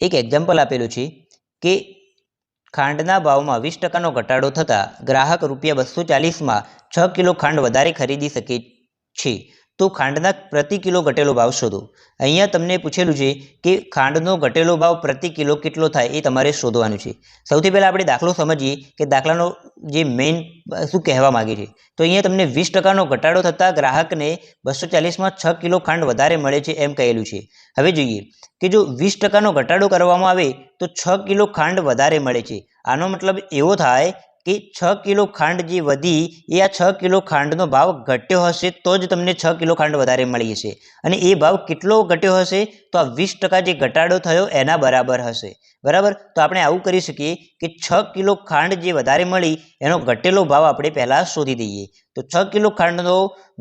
એક એક્ઝામ્પલ આપેલું છે કે ખાંડના ભાવમાં વીસ ટકાનો ઘટાડો થતાં ગ્રાહક રૂપિયા બસો ચાલીસમાં છ કિલો ખાંડ વધારે ખરીદી શકે છે. તો ખાંડના પ્રતિ કિલો ઘટેલો ભાવ શોધો. અહીંયા તમને પૂછેલું છે કે ખાંડનો ઘટેલો ભાવ પ્રતિ કિલો કેટલો થાય એ તમારે શોધવાનું છે. સૌથી પહેલાં આપણે દાખલો સમજીએ કે દાખલાનો જે મેઇન શું કહેવા માગે છે? તો અહીંયા તમને વીસ ટકાનો ઘટાડો થતાં ગ્રાહકને બસો ચાલીસમાં છ કિલો ખાંડ વધારે મળે છે એમ કહેલું છે. હવે જોઈએ, કે જો વીસ ટકાનો ઘટાડો કરવામાં આવે તો છ કિલો ખાંડ વધારે મળે છે. આનો મતલબ એવો થાય કે છ કિલો ખાંડ જે વધી, એ આ છ કિલો ખાંડનો ભાવ ઘટ્યો હશે, તો જ તમને છ કિલો ખાંડ વધારે મળી હશે અને એ ભાવ કેટલો ઘટ્યો હશે? તો આ વીસ ટકા જે ઘટાડો થયો, એના બરાબર હશે. બરાબર? તો આપણે આવું કરી શકીએ કે છ કિલો ખાંડ જે વધારે મળી, એનો ઘટેલો ભાવ આપણે પહેલાં શોધી દઈએ. તો છ કિલો ખાંડનો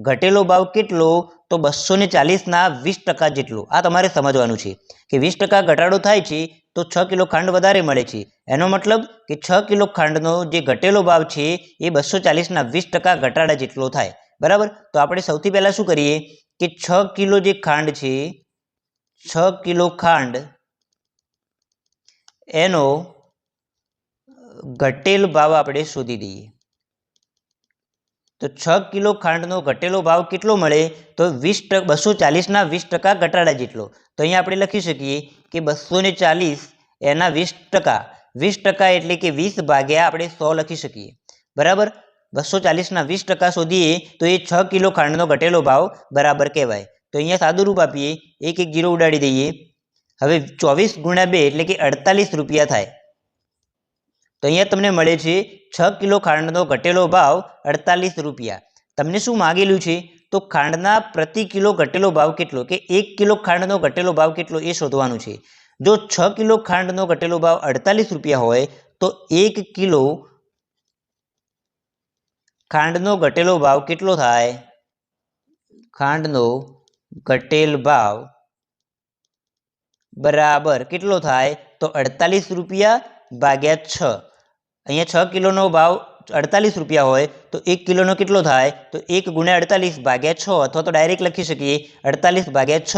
ઘટેલો ભાવ કેટલો? તો બસો ને ચાલીસના વીસ ટકા જેટલું. આ તમારે સમજવાનું છે કે વીસ ટકા ઘટાડો થાય છે તો છ કિલો ખાંડ વધારે મળે છે. એનો મતલબ કે છ કિલો ખાંડનો જે ઘટેલો ભાવ છે એ બસો ચાલીસના વીસ ટકા ઘટાડા જેટલો થાય. બરાબર? તો આપણે સૌથી પહેલાં શું કરીએ કે છ કિલો જે ખાંડ છે, છ કિલો ખાંડ એનો ઘટેલ ભાવ આપણે શોધી દઈએ. તો છ કિલો ખાંડનો ઘટેલો ભાવ કેટલો મળે? તો વીસ ટકા, બસો ચાલીસના વીસ ટકા ઘટાડા જેટલો. તો અહીંયા આપણે લખી શકીએ કે બસો ને ચાલીસ એના વીસ ટકા. વીસ ટકા એટલે કે વીસ ભાગ્યા આપણે સો લખી શકીએ. બરાબર? બસો ચાલીસના વીસ ટકા શોધીએ તો એ છ કિલો ખાંડનો ઘટેલો ભાવ બરાબર કહેવાય. તો અહીંયા સાદું રૂપ આપીએ. એક એક જીરો ઉડાડી દઈએ. હવે ચોવીસ ગુણ્યા બે એટલે કે અડતાલીસ રૂપિયા થાય. તો અહીંયા તમને મળે છે છ કિલો ખાંડનો ઘટેલો ભાવ અડતાલીસ રૂપિયા. તમને શું માગેલું છે? તો ખાંડના પ્રતિ કિલો ઘટેલો ભાવ કેટલો? કે એક કિલો ખાંડનો ઘટેલો ભાવ કેટલો એ શોધવાનું છે. જો છ કિલો ખાંડનો ઘટેલો ભાવ અડતાલીસ રૂપિયા હોય, તો એક કિલો ખાંડનો ઘટેલો ભાવ કેટલો થાય? ખાંડનો ઘટેલ ભાવ બરાબર કેટલો થાય? તો અડતાલીસ રૂપિયા ભાગ્યા છ. અહીંયા છ કિલોનો ભાવ અડતાલીસ રૂપિયા હોય તો એક કિલોનો કેટલો થાય? તો એક ગુણ્યા અડતાલીસ ભાગ્યા છ, અથવા તો ડાયરેક્ટ લખી શકીએ, અડતાલીસ ભાગ્યા છ,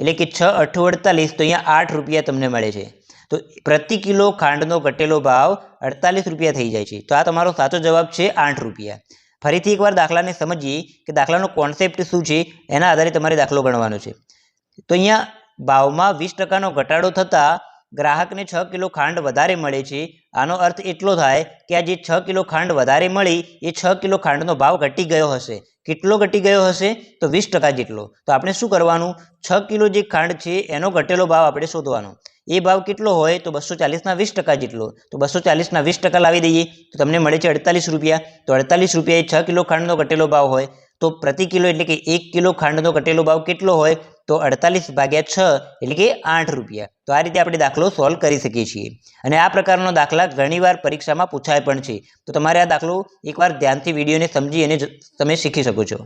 એટલે કે છ અઠ્ઠું અડતાલીસ, તો અહીંયા આઠ રૂપિયા તમને મળે છે. તો પ્રતિ કિલો ખાંડનો ઘટેલો ભાવ અડતાલીસ રૂપિયા થઈ જાય છે. તો આ તમારો સાચો જવાબ છે આઠ રૂપિયા. ફરીથી એકવાર દાખલાને સમજીએ કે દાખલાનો કોન્સેપ્ટ શું છે, એના આધારે તમારે દાખલો ગણવાનો છે. તો અહીંયા ભાવમાં વીસ ટકાનો ઘટાડો થતાં ગ્રાહકને છ કિલો ખાંડ વધારે મળે છે. આનો અર્થ એટલો થાય કે આ જે છ કિલો ખાંડ વધારે મળી, એ છ કિલો ખાંડનો ભાવ ઘટી ગયો હશે. કેટલો ઘટી ગયો હશે? તો વીસ ટકા જેટલો. તો આપણે શું કરવાનું? છ કિલો જે ખાંડ છે, એનો ઘટેલો ભાવ આપણે શોધવાનો. એ ભાવ કેટલો હોય? તો બસો ચાલીસના વીસ ટકા જેટલો. તો બસો ચાલીસના વીસ ટકા લાવી દઈએ. તો તમને મળે છે અડતાલીસ રૂપિયા. તો અડતાલીસ રૂપિયા એ છ કિલો ખાંડનો ઘટેલો ભાવ હોય. તો પ્રતિ કિલો એટલે કે એક કિલો ખાંડનો ઘટેલો ભાવ કેટલો હોય? તો અડતાલીસ ભાગ્યા છ એટલે કે આઠ રૂપિયા. તો આ રીતે આપણે દાખલો સોલ્વ કરી શકીએ છીએ. અને આ પ્રકારનો દાખલા ઘણીવાર પરીક્ષામાં પૂછાય પણ છે. તો તમારે આ દાખલો એકવાર ધ્યાનથી વિડીયોને સમજી અને તમે શીખી શકો છો.